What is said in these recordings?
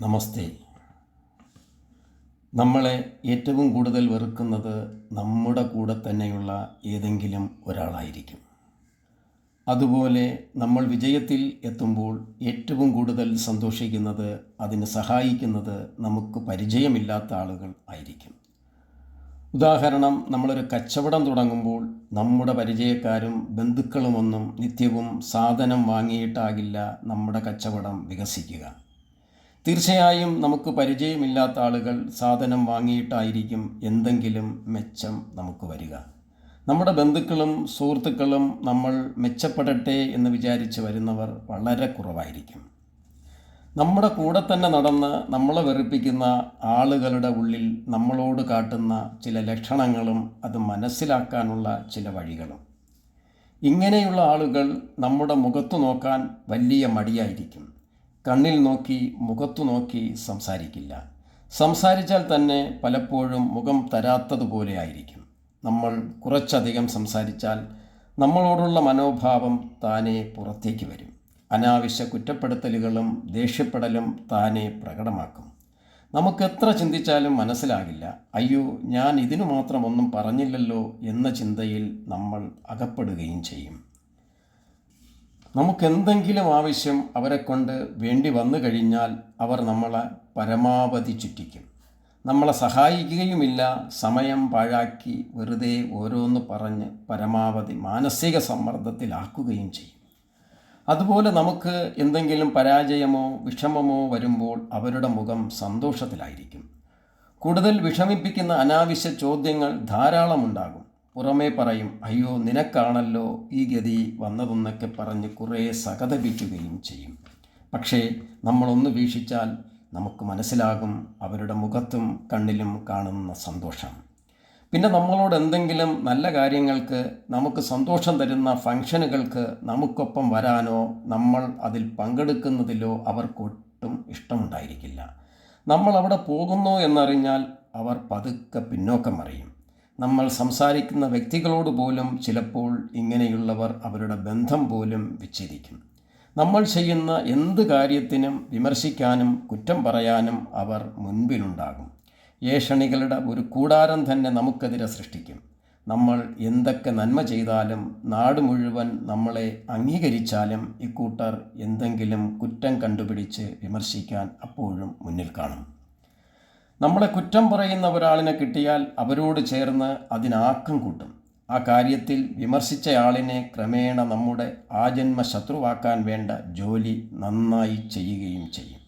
നമസ്തേ. നമ്മളെ ഏറ്റവും കൂടുതൽ വെറുക്കുന്നത് നമ്മുടെ കൂടെ തന്നെയുള്ള ഏതെങ്കിലും ഒരാളായിരിക്കും. അതുപോലെ നമ്മൾ വിജയത്തിൽ എത്തുമ്പോൾ ഏറ്റവും കൂടുതൽ സന്തോഷിക്കുന്നത് അതിന് സഹായിക്കുന്നത് നമുക്ക് പരിചയമില്ലാത്ത ആളുകൾ ആയിരിക്കും. ഉദാഹരണം നമ്മളൊരു കച്ചവടം തുടങ്ങുമ്പോൾ നമ്മുടെ പരിചയക്കാരും ബന്ധുക്കളുമൊന്നും നിത്യവും സാധനം വാങ്ങിയിട്ടാകില്ല നമ്മുടെ കച്ചവടം വികസിക്കുക. തീർച്ചയായും നമുക്ക് പരിചയമില്ലാത്ത ആളുകൾ സാധനം വാങ്ങിയിട്ടായിരിക്കും എന്തെങ്കിലും മെച്ചം നമുക്ക് വരിക. നമ്മുടെ ബന്ധുക്കളും സുഹൃത്തുക്കളും നമ്മൾ മെച്ചപ്പെടട്ടെ എന്ന് വിചാരിച്ച് വരുന്നവർ വളരെ കുറവായിരിക്കും. നമ്മുടെ കൂടെ തന്നെ നടന്ന് നമ്മളെ വെറുപ്പിക്കുന്ന ആളുകളുടെ ഉള്ളിൽ നമ്മളോട് കാട്ടുന്ന ചില ലക്ഷണങ്ങളും അത് മനസ്സിലാക്കാനുള്ള ചില വഴികളും. ഇങ്ങനെയുള്ള ആളുകൾ നമ്മുടെ മുഖത്ത് നോക്കാൻ വലിയ മടിയായിരിക്കും. കണ്ണിൽ നോക്കി മുഖത്തു നോക്കി സംസാരിക്കില്ല. സംസാരിച്ചാൽ തന്നെ പലപ്പോഴും മുഖം തരാത്തതുപോലെ ആയിരിക്കും. നമ്മൾ കുറച്ചധികം സംസാരിച്ചാൽ നമ്മളോടുള്ള മനോഭാവം താനെ പുറത്തേക്ക് വരും. അനാവശ്യ കുറ്റപ്പെടുത്തലുകളും ദേഷ്യപ്പെടലും താനെ പ്രകടമാക്കും. നമുക്ക് എത്ര ചിന്തിച്ചാലും മനസ്സിലാകില്ല. അയ്യോ ഞാൻ ഇതിനു മാത്രം ഒന്നും പറഞ്ഞില്ലല്ലോ എന്ന ചിന്തയിൽ നമ്മൾ അകപ്പെടുകയും ചെയ്യും. നമുക്കെന്തെങ്കിലും ആവശ്യം അവരെ കൊണ്ട് വേണ്ടി വന്നു കഴിഞ്ഞാൽ അവർ നമ്മളെ പരമാവധി ചുറ്റിക്കും. നമ്മളെ സഹായിക്കുകയുമില്ല സമയം പാഴാക്കി വെറുതെ ഓരോന്ന് പറഞ്ഞ് പരമാവധി മാനസിക സമ്മർദ്ദത്തിലാക്കുകയും ചെയ്യും. അതുപോലെ നമുക്ക് എന്തെങ്കിലും പരാജയമോ വിഷമമോ വരുമ്പോൾ അവരുടെ മുഖം സന്തോഷത്തിലായിരിക്കും. കൂടുതൽ വിഷമിപ്പിക്കുന്ന അനാവശ്യ ചോദ്യങ്ങൾ ധാരാളമുണ്ടാകും. പുറമേ പറയും അയ്യോ നിനക്കാണല്ലോ ഈ ഗതി വന്നതെന്നൊക്കെ പറഞ്ഞ് കുറേ സകതപിക്കുകയും ചെയ്യും. പക്ഷേ നമ്മളൊന്ന് വീക്ഷിച്ചാൽ നമുക്ക് മനസ്സിലാകും അവരുടെ മുഖത്തും കണ്ണിലും കാണുന്ന സന്തോഷം. പിന്നെ നമ്മളോട് എന്തെങ്കിലും നല്ല കാര്യങ്ങൾക്ക് നമുക്ക് സന്തോഷം തരുന്ന ഫംഗ്ഷനുകൾക്ക് നമുക്കൊപ്പം വരാനോ നമ്മൾ അതിൽ പങ്കെടുക്കുന്നതിലോ അവർക്കൊട്ടും ഇഷ്ടമുണ്ടായിരിക്കില്ല. നമ്മൾ അവിടെ പോകുന്നു എന്നറിഞ്ഞാൽ അവർ പതുക്കെ പിന്നോക്കം അറിയും നമ്മൾ സംസാരിക്കുന്ന വ്യക്തികളോട് പോലും ചിലപ്പോൾ ഇങ്ങനെയുള്ളവർ അവരുടെ ബന്ധം പോലും വിച്ഛേദിക്കും. നമ്മൾ ചെയ്യുന്ന എന്ത് കാര്യത്തിനും വിമർശിക്കാനും കുറ്റം പറയാനും അവർ മുൻപിലുണ്ടാകും. ഏഷണികളുടെ ഒരു കൂടാരം തന്നെ നമുക്കെതിരെ സൃഷ്ടിക്കും. നമ്മൾ എന്തൊക്കെ നന്മ ചെയ്താലും നാട് മുഴുവൻ നമ്മളെ അംഗീകരിച്ചാലും ഇക്കൂട്ടർ എന്തെങ്കിലും കുറ്റം കണ്ടുപിടിച്ച് വിമർശിക്കാൻ അപ്പോഴും മുന്നിൽ കാണും. നമ്മളെ കുറ്റം പറയുന്ന ഒരാളിനെ കിട്ടിയാൽ അവരോട് ചേർന്ന് അതിനാക്കം കൂട്ടും. ആ കാര്യത്തിൽ വിമർശിച്ചയാളിനെ ക്രമേണ നമ്മുടെ ആജന്മ ശത്രുവാക്കാൻ വേണ്ട ജോലി നന്നായി ചെയ്യുകയും ചെയ്യും.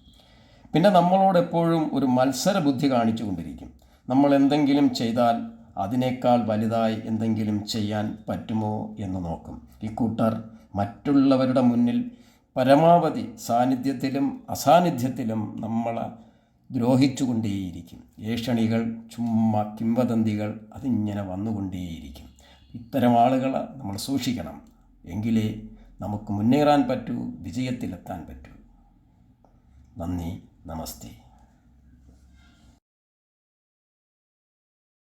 പിന്നെ നമ്മളോട് എപ്പോഴും ഒരു മത്സര ബുദ്ധി കാണിച്ചു കൊണ്ടിരിക്കും നമ്മൾ എന്തെങ്കിലും ചെയ്താൽ അതിനേക്കാൾ വലുതായി എന്തെങ്കിലും ചെയ്യാൻ പറ്റുമോ എന്ന് നോക്കും. ഇക്കൂട്ടർ മറ്റുള്ളവരുടെ മുന്നിൽ പരമാവധി സാന്നിധ്യത്തിലും അസാന്നിധ്യത്തിലും നമ്മളെ ദ്രോഹിച്ചുകൊണ്ടേയിരിക്കും. ഏഷണികൾ ചുമ്മാ കിംവദന്തികൾ അതിങ്ങനെ വന്നുകൊണ്ടേയിരിക്കും. ഇത്തരം ആളുകളെ നമ്മൾ സൂക്ഷിക്കണം. എങ്കിലേ നമുക്ക് മുന്നേറാൻ പറ്റൂ വിജയത്തിലെത്താൻ പറ്റൂ. നന്ദി നമസ്തേ.